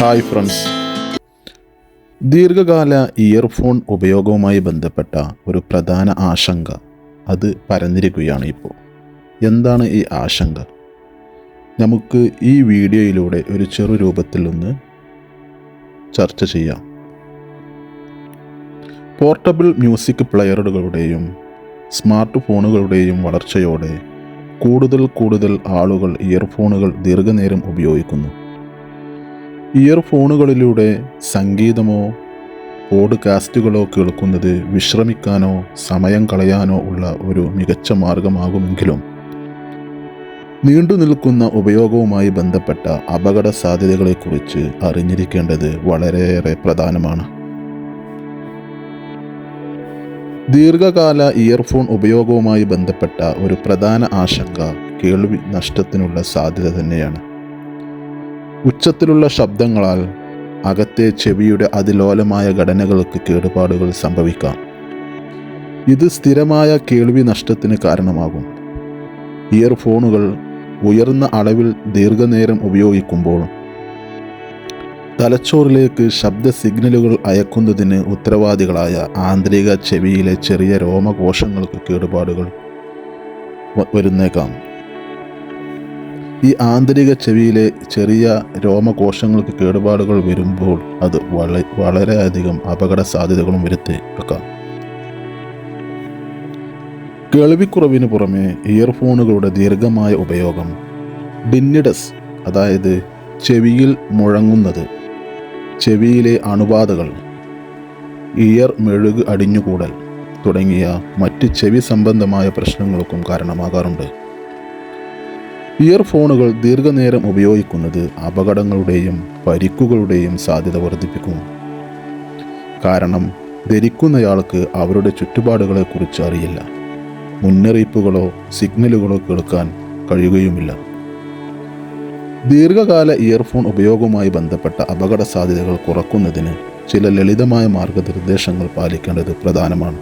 Hi friends ദീർഘകാല earphone ഉപയോഗവുമായി ബന്ധപ്പെട്ട ഒരു പ്രധാന ആശങ്ക അത് പരന്നിരിക്കുകയാണ് ഇപ്പോൾ. എന്താണ് ഈ ആശങ്ക? നമുക്ക് ഈ വീഡിയോയിലൂടെ ഒരു ചെറു രൂപത്തിൽ ഒന്ന് ചർച്ച ചെയ്യാം. പോർട്ടബിൾ മ്യൂസിക് പ്ലെയറുകളുടെയും സ്മാർട്ട് ഫോണുകളുടെയും വളർച്ചയോടെ കൂടുതൽ കൂടുതൽ ആളുകൾ ഇയർഫോണുകൾ ദീർഘനേരം ഉപയോഗിക്കുന്നു. ഇയർഫോണുകളിലൂടെ സംഗീതമോ പോഡ്കാസ്റ്റുകളോ കേൾക്കുന്നത് വിശ്രമിക്കാനോ സമയം കളയാനോ ഉള്ള ഒരു മികച്ച മാർഗമാകുമെങ്കിലും നീണ്ടു നിൽക്കുന്ന ഉപയോഗവുമായി ബന്ധപ്പെട്ട അപകട സാധ്യതകളെക്കുറിച്ച് അറിഞ്ഞിരിക്കേണ്ടത് വളരെയേറെ പ്രധാനമാണ്. ദീർഘകാല ഇയർഫോൺ ഉപയോഗവുമായി ബന്ധപ്പെട്ട ഒരു പ്രധാന ആശങ്ക കേൾവി നഷ്ടത്തിനുള്ള സാധ്യത തന്നെയാണ്. ഉച്ചത്തിലുള്ള ശബ്ദങ്ങളാൽ അകത്തെ ചെവിയുടെ അതിലോലമായ ഘടനകൾക്ക് കേടുപാടുകൾ സംഭവിക്കാം. ഇത് സ്ഥിരമായ കേൾവി നഷ്ടത്തിന് കാരണമാകും. ഇയർഫോണുകൾ ഉയർന്ന അളവിൽ ദീർഘനേരം ഉപയോഗിക്കുമ്പോൾ തലച്ചോറിലേക്ക് ശബ്ദ സിഗ്നലുകൾ അയക്കുന്നതിന് ഉത്തരവാദികളായ ആന്തരിക ചെവിയിലെ ചെറിയ രോമകോശങ്ങൾക്ക് കേടുപാടുകൾ വരുന്നേക്കാം. ഈ ആന്തരിക ചെവിയിലെ ചെറിയ രോമകോശങ്ങൾക്ക് കേടുപാടുകൾ വരുമ്പോൾ അത് വള വളരെയധികം അപകട സാധ്യതകളും വരുത്തി വെക്കാം കേൾവിക്കുറവിന് പുറമെ ഇയർഫോണുകളുടെ ദീർഘമായ ഉപയോഗം ഡിന്നിഡസ് അതായത് ചെവിയിൽ മുഴങ്ങുന്നത് ചെവിയിലെ അണുബാധകൾ ഇയർ മെഴുക് അടിഞ്ഞുകൂടൽ തുടങ്ങിയ മറ്റ് ചെവി സംബന്ധമായ പ്രശ്നങ്ങൾക്കും കാരണമാകാറുണ്ട്. ഇയർഫോണുകൾ ദീർഘനേരം ഉപയോഗിക്കുന്നത് അപകടങ്ങളുടെയും പരിക്കുകളുടെയും സാധ്യത വർദ്ധിപ്പിക്കും. കാരണം ധരിക്കുന്നയാൾക്ക് അവരുടെ ചുറ്റുപാടുകളെക്കുറിച്ച് അറിയില്ല. മുന്നറിയിപ്പുകളോ സിഗ്നലുകളോ കേൾക്കാൻ കഴിയുകയുമില്ല. ദീർഘകാല ഇയർഫോൺ ഉപയോഗവുമായി ബന്ധപ്പെട്ട അപകട സാധ്യതകൾ കുറക്കുന്നതിന് ചില ലളിതമായ മാർഗനിർദ്ദേശങ്ങൾ പാലിക്കേണ്ടത് പ്രധാനമാണ്.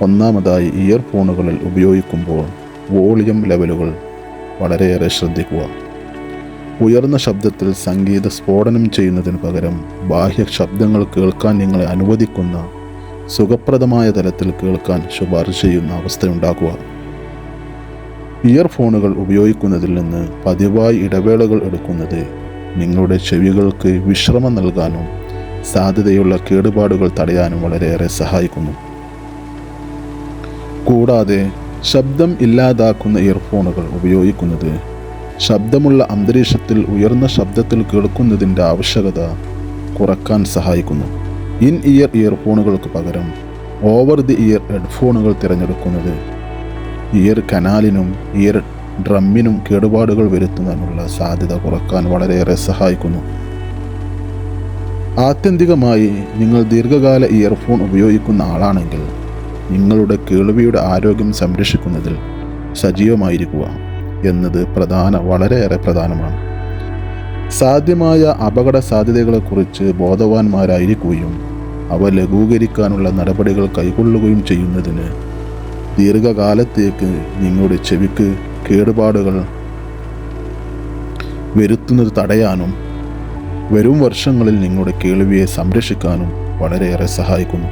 ഒന്നാമതായി ഇയർഫോണുകളിൽ ഉപയോഗിക്കുമ്പോൾ വോളിയം ലെവലുകൾ വളരെയേറെ ശ്രദ്ധിക്കുക. ഉയർന്ന ശബ്ദത്തിൽ സംഗീത സ്ഫോടനം ചെയ്യുന്നതിന് പകരം ബാഹ്യ ശബ്ദങ്ങൾ കേൾക്കാൻ നിങ്ങളെ അനുവദിക്കുന്ന സുഖപ്രദമായ തലത്തിൽ കേൾക്കാൻ ശുപാർശ ചെയ്യുന്ന അവസ്ഥയുണ്ടാക്കുക. ഇയർഫോണുകൾ ഉപയോഗിക്കുന്നതിൽ നിന്ന് പതിവായി ഇടവേളകൾ എടുക്കുന്നത് നിങ്ങളുടെ ചെവികൾക്ക് വിശ്രമം നൽകാനും സാധ്യതയുള്ള കേടുപാടുകൾ തടയാനും വളരെയേറെ സഹായിക്കുന്നു. കൂടാതെ ശബ്ദം ഇല്ലാതാക്കുന്ന ഇയർഫോണുകൾ ഉപയോഗിക്കുന്നത് ശബ്ദമുള്ള അന്തരീക്ഷത്തിൽ ഉയർന്ന ശബ്ദത്തിൽ കേൾക്കുന്നതിന്റെ ആവശ്യകത കുറയ്ക്കാൻ സഹായിക്കുന്നു. ഇൻ ഇയർ ഇയർഫോണുകൾക്ക് പകരം ഓവർ ദി ഇയർ ഹെഡ്ഫോണുകൾ തിരഞ്ഞെടുക്കുന്നത് ഇയർ കനാലിനും ഇയർ ഡ്രമ്മിനും കേടുപാടുകൾ വരുത്തുന്നതിനുള്ള സാധ്യത കുറയ്ക്കാൻ വളരെയേറെ സഹായിക്കുന്നു. ആത്യന്തികമായി നിങ്ങൾ ദീർഘകാല ഇയർഫോൺ ഉപയോഗിക്കുന്ന ആളാണെങ്കിൽ നിങ്ങളുടെ കേൾവിയുടെ ആരോഗ്യം സംരക്ഷിക്കുന്നതിൽ സജീവമായിരിക്കുക എന്നത് പ്രധാന വളരെയേറെ പ്രധാനമാണ്. സാധ്യമായ അപകട സാധ്യതകളെക്കുറിച്ച് ബോധവാന്മാരായിരിക്കുകയും അവ ലഘൂകരിക്കാനുള്ള നടപടികൾ കൈക്കൊള്ളുകയും ചെയ്യുന്നതിന് ദീർഘകാലത്തേക്ക് നിങ്ങളുടെ ചെവിക്ക് കേടുപാടുകൾ വരുത്തുന്നത് തടയാനും വരും വർഷങ്ങളിൽ നിങ്ങളുടെ കേൾവിയെ സംരക്ഷിക്കാനും വളരെയേറെ സഹായിക്കുന്നു.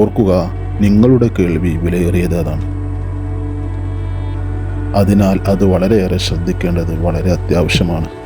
ഓർക്കുക നിങ്ങളുടെ കേൾവി വിലയേറിയതാണ്. അതിനാൽ അത് വളരെയേറെ ശ്രദ്ധിക്കേണ്ടത് വളരെ അത്യാവശ്യമാണ്.